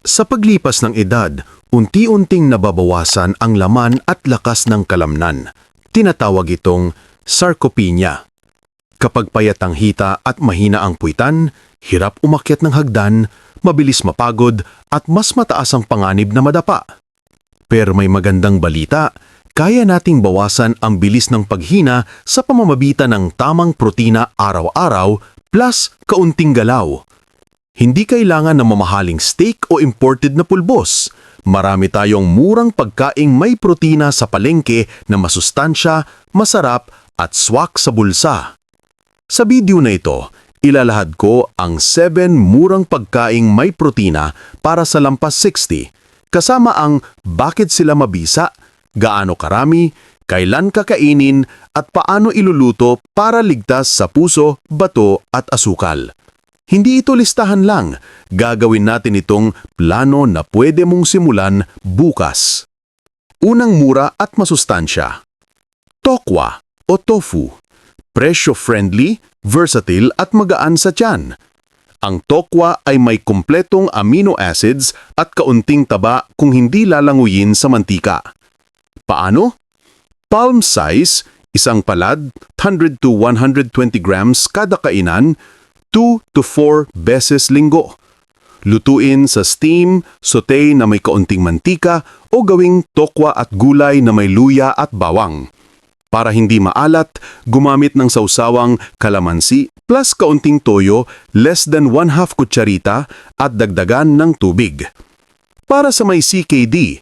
Sa paglipas ng edad, unti-unting nababawasan ang laman at lakas ng kalamnan. Tinatawag itong sarcopenia. Kapag payat ang hita at mahina ang puwitan, hirap umakyat ng hagdan, mabilis mapagod at mas mataas ang panganib na madapa. Pero may magandang balita, kaya nating bawasan ang bilis ng paghina sa pamamagitan ng tamang protina araw-araw plus kaunting galaw. Hindi kailangan ng mamahaling steak o imported na pulbos. Marami tayong murang pagkaing may protina sa palengke na masustansya, masarap at swak sa bulsa. Sa video na ito, ilalahad ko ang 7 murang pagkaing may protina para sa lampas 60, kasama ang bakit sila mabisa, gaano karami, kailan kakainin at paano iluluto para ligtas sa puso, bato at asukal. Hindi ito listahan lang, gagawin natin itong plano na pwede mong simulan bukas. Unang mura at masustansya. Tokwa o tofu. Presyo-friendly, versatile at magaan sa tiyan. Ang tokwa ay may kumpletong amino acids at kaunting taba kung hindi lalanguyin sa mantika. Paano? Palm size, isang palad, 100 to 120 grams kada kainan, 2 to 4 beses linggo. Lutuin sa steam, saute na may kaunting mantika o gawing tokwa at gulay na may luya at bawang. Para hindi maalat, gumamit ng sausawang kalamansi plus kaunting toyo, less than 1 half kutsarita at dagdagan ng tubig. Para sa may CKD,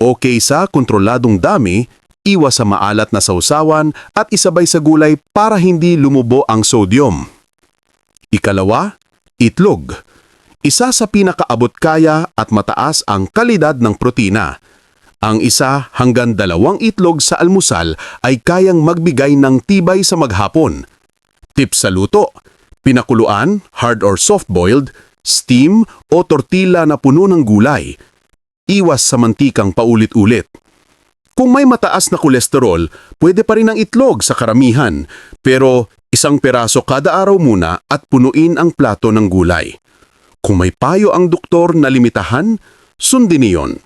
okay sa kontroladong dami, iwas sa maalat na sausawan at isabay sa gulay para hindi lumubo ang sodium. Ikalawa, itlog. Isa sa pinakaabot kaya at mataas ang kalidad ng protina. Ang isa hanggang dalawang itlog sa almusal ay kayang magbigay ng tibay sa maghapon. Tips sa luto, pinakuluan, hard or soft-boiled, steam o tortilla na puno ng gulay. Iwas sa mantikang paulit-ulit. Kung may mataas na kolesterol, pwede pa rin ang itlog sa karamihan, pero isang peraso kada araw muna at punuin ang plato ng gulay. Kung may payo ang doktor na limitahan, sundin niyon.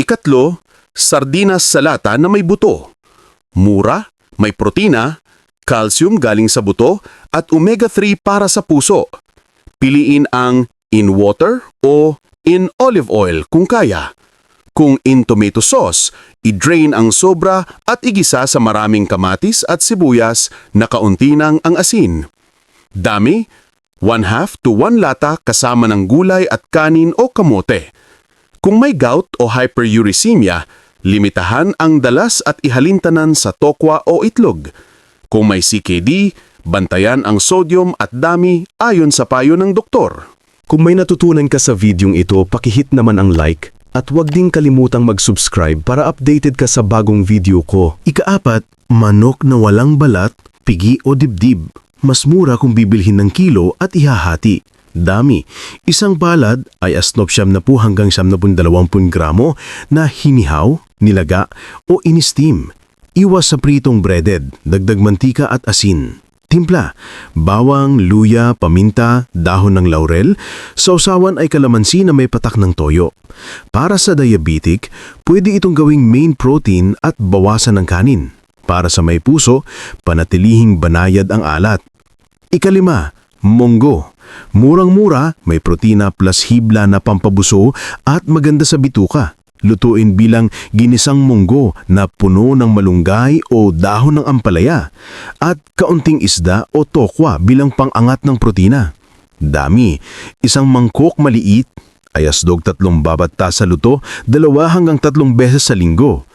Ikatlo, sardinas sa lata na may buto. Mura, may protina, calcium galing sa buto at omega-3 para sa puso. Piliin ang in water o in olive oil kung kaya. Kung in tomato sauce, i-drain ang sobra at igisa sa maraming kamatis at sibuyas na kaunti ng ang asin. Dami, 1 half to 1 lata kasama ng gulay at kanin o kamote. Kung may gout o hyperuricemia, limitahan ang dalas at ihalintanan sa tokwa o itlog. Kung may CKD, bantayan ang sodium at dami ayon sa payo ng doktor. Kung may natutunan ka sa videong ito, pakihit naman ang like at huwag ding kalimutang mag-subscribe para updated ka sa bagong video ko. Ikaapat, manok na walang balat, pigi o dibdib. Mas mura kung bibilhin ng kilo at ihahati. Dami. Isang palad ay asnop siyam na po hanggang siyam na dalawampung gramo na hinihaw, nilaga o in-steam. Iwas sa pritong breaded, dagdag mantika at asin. Timpla, bawang, luya, paminta, dahon ng laurel, sausawan ay kalamansi na may patak ng toyo. Para sa diabetic, pwede itong gawing main protein at bawasan ng kanin. Para sa may puso, panatilihing banayad ang alat. Ikalima, munggo. Murang-mura, may protina plus hibla na pampabuso at maganda sa bituka. Lutuin bilang ginisang munggo na puno ng malunggay o dahon ng ampalaya at kaunting isda o tokwa bilang pangangat ng protina. Dami, isang mangkok maliit, ayasdog tatlong babata sa luto, dalawa hanggang tatlong beses sa linggo.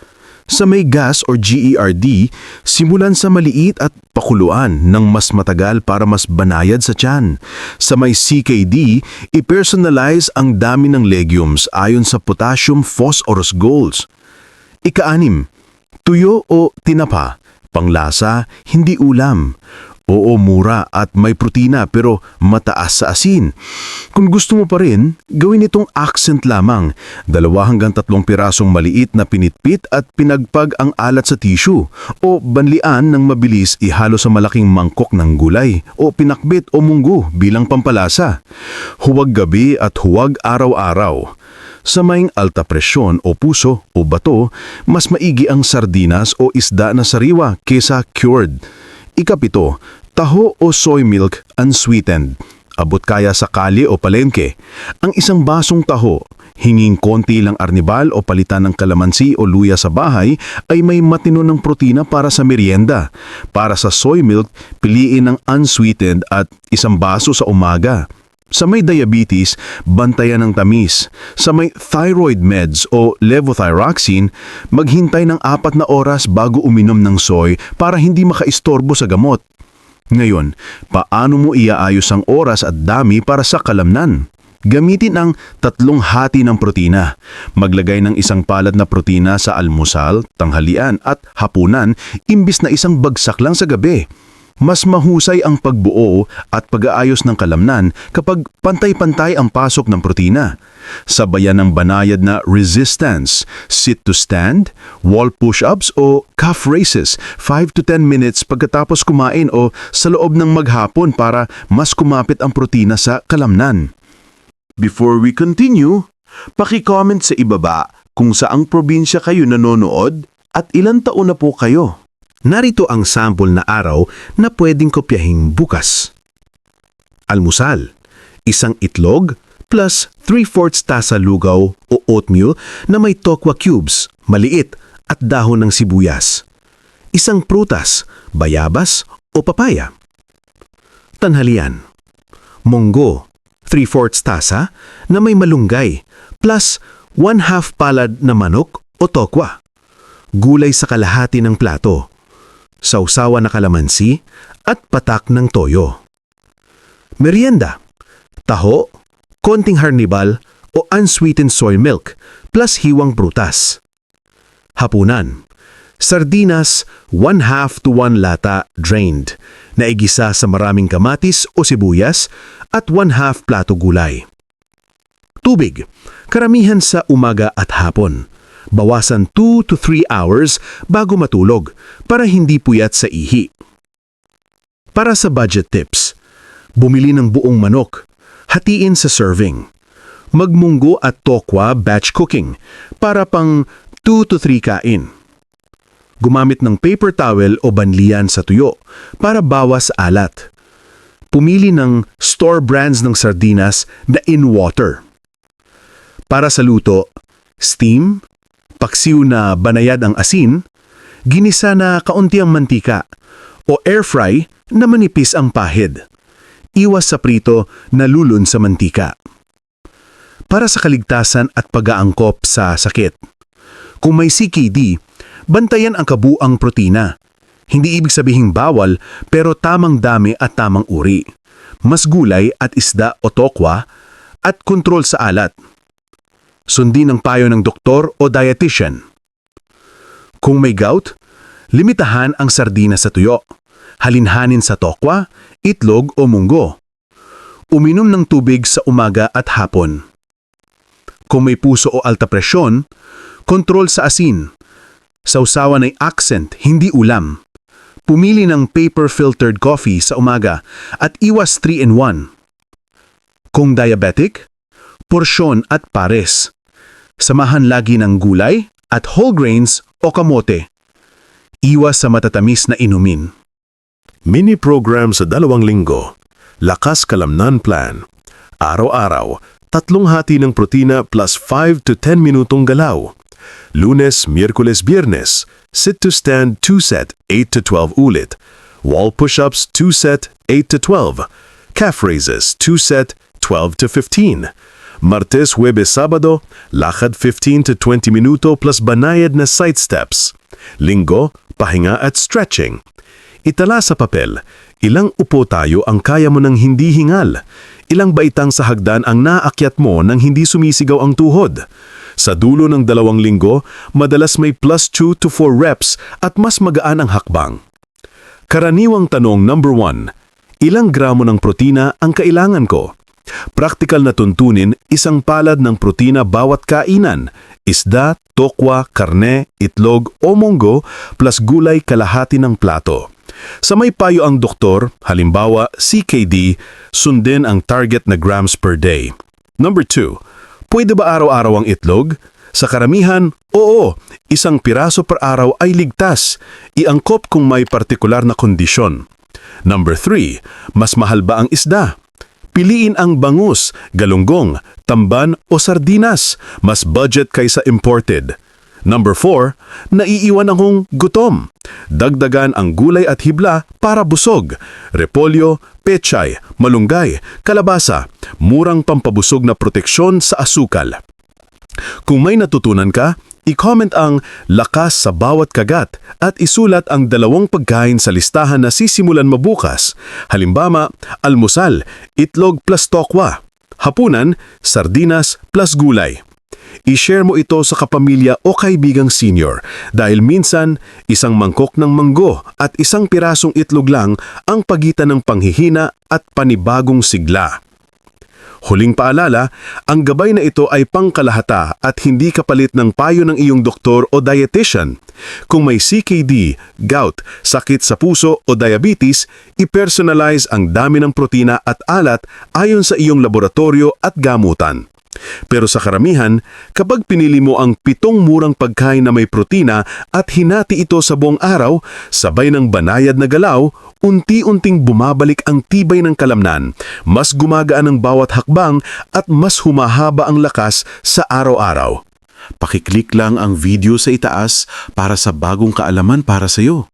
Sa may gas or GERD, simulan sa maliit at pakuluan ng mas matagal para mas banayad sa tiyan. Sa may CKD, i-personalize ang dami ng legumes ayon sa potassium phosphorus goals. Ikaanim, tuyo o tinapa, panglasa, hindi ulam. Oo, mura at may protina pero mataas sa asin. Kung gusto mo pa rin, gawin itong accent lamang. Dalawa hanggang tatlong pirasong maliit na pinitpit at pinagpag ang alat sa tissue o banlian ng mabilis ihalo sa malaking mangkok ng gulay o pinakbit o munggo bilang pampalasa. Huwag gabi at huwag araw-araw. Sa maing alta presyon o puso o bato, mas maigi ang sardinas o isda na sariwa kesa cured. Ikapito, taho o soy milk unsweetened. Abot kaya sa kali o palengke. Ang isang basong taho, hinging konti lang arnibal o palitan ng kalamansi o luya sa bahay ay may matino ng protina para sa merienda. Para sa soy milk, piliin ng unsweetened at isang baso sa umaga. Sa may diabetes, bantayan ng tamis. Sa may thyroid meds o levothyroxine, maghintay ng apat na oras bago uminom ng soy para hindi makaistorbo sa gamot. Ngayon, paano mo iaayos ang oras at dami para sa kalamnan? Gamitin ang tatlong hati ng protina. Maglagay ng isang palad na protina sa almusal, tanghalian at hapunan imbis na isang bagsak lang sa gabi. Mas mahusay ang pagbuo at pag-aayos ng kalamnan kapag pantay-pantay ang pasok ng protina. Sabayan ng banayad na resistance, sit to stand, wall push-ups o calf raises 5 to 10 minutes pagkatapos kumain o sa loob ng maghapon para mas kumapit ang protina sa kalamnan. Before we continue, paki-comment sa ibaba kung saang probinsya kayo nanonood at ilang taon na po kayo. Narito ang sample na araw na pwedeng kopyahing bukas. Almusal, isang itlog plus 3-4 tasa lugaw o oatmeal na may tokwa cubes, maliit at dahon ng sibuyas. Isang prutas, bayabas o papaya. Tanghalian, munggo, 3-4 tasa na may malunggay plus 1 half palad na manok o tokwa. Gulay sa kalahati ng plato sausawa na kalamansi at patak ng toyo. Merienda, taho, konting harnibal o unsweetened soy milk plus hiwang prutas. Hapunan, sardinas 1 half to 1 lata drained na igisa sa maraming kamatis o sibuyas at 1 half plato gulay. Tubig, karamihan sa umaga at hapon bawasan 2 to 3 hours bago matulog para hindi puyat sa ihi. Para sa budget tips, bumili ng buong manok, hatiin sa serving. Magmunggo at tokwa batch cooking para pang 2 to 3 kain. Gumamit ng paper towel o banlian sa tuyo para bawas alat. Pumili ng store brands ng sardinas na in water. Para sa luto, steam, paksiw na banayad ang asin, ginisa na kaunti ang mantika, o air fry na manipis ang pahid. Iwas sa prito na lulun sa mantika. Para sa kaligtasan at pag-aangkop sa sakit. Kung may CKD, bantayan ang kabuang protina. Hindi ibig sabihing bawal pero tamang dami at tamang uri. Mas gulay at isda o tokwa at kontrol sa alat sundin ang payo ng doktor o dietitian. Kung may gout, limitahan ang sardina sa tuyo, halinhanin sa tokwa, itlog o munggo. Uminom ng tubig sa umaga at hapon. Kung may puso o alta presyon, kontrol sa asin. Sausawan ay accent, hindi ulam. Pumili ng paper-filtered coffee sa umaga at iwas 3-in-1. Kung diabetic, porsyon at pares. Samahan lagi ng gulay at whole grains o kamote. Iwas sa matatamis na inumin. Mini program sa dalawang linggo. Lakas Kalamnan Plan. Araw-araw, tatlong hati ng protina plus 5 to 10 minutong galaw. Lunes, Miyerkules, Biyernes, sit to stand 2 set 8 to 12 ulit. Wall push-ups 2 set 8 to 12. Calf raises 2 set 12 to 15. Martes, Huwebes, Sabado, lakad 15 to 20 minuto plus banayad na side steps. Linggo, pahinga at stretching. Itala sa papel, ilang upo tayo ang kaya mo ng hindi hingal. Ilang baitang sa hagdan ang naakyat mo nang hindi sumisigaw ang tuhod. Sa dulo ng dalawang linggo, madalas may plus 2 to 4 reps at mas magaan ang hakbang. Karaniwang tanong number 1. Ilang gramo ng protina ang kailangan ko? Praktikal na tuntunin, isang palad ng protina bawat kainan. Isda, tokwa, karne, itlog o munggo plus gulay kalahati ng plato. Sa may payo ang doktor, halimbawa CKD, sundin ang target na grams per day. Number 2. Pwede ba araw-araw ang itlog? Sa karamihan, oo, isang piraso per araw ay ligtas. Iangkop kung may partikular na kondisyon. Number 3. Mas mahal ba ang isda? Piliin ang bangus, galunggong, tamban o sardinas. Mas budget kaysa imported. Number 4. Naiiwan akong gutom. Dagdagan ang gulay at hibla para busog. Repolyo, pechay, malunggay, kalabasa. Murang pampabusog na proteksyon sa asukal. Kung may natutunan ka, i-comment ang lakas sa bawat kagat at isulat ang dalawang pagkain sa listahan na sisimulan mabukas. Halimbawa, almusal, itlog plus tokwa. Hapunan, sardinas plus gulay. I-share mo ito sa kapamilya o kaibigang senior dahil minsan isang mangkok ng manggo at isang pirasong itlog lang ang pagitan ng panghihina at panibagong sigla. Huling paalala, ang gabay na ito ay pangkalahata at hindi kapalit ng payo ng iyong doktor o dietitian. Kung may CKD, gout, sakit sa puso o diabetes, i-personalize ang dami ng protina at alat ayon sa iyong laboratorio at gamutan. Pero sa karamihan, kapag pinili mo ang pitong murang pagkain na may protina at hinati ito sa buong araw, sabay ng banayad na galaw, unti-unting bumabalik ang tibay ng kalamnan, mas gumagaan ang bawat hakbang at mas humahaba ang lakas sa araw-araw. Pakiclick lang ang video sa itaas para sa bagong kaalaman para sa iyo.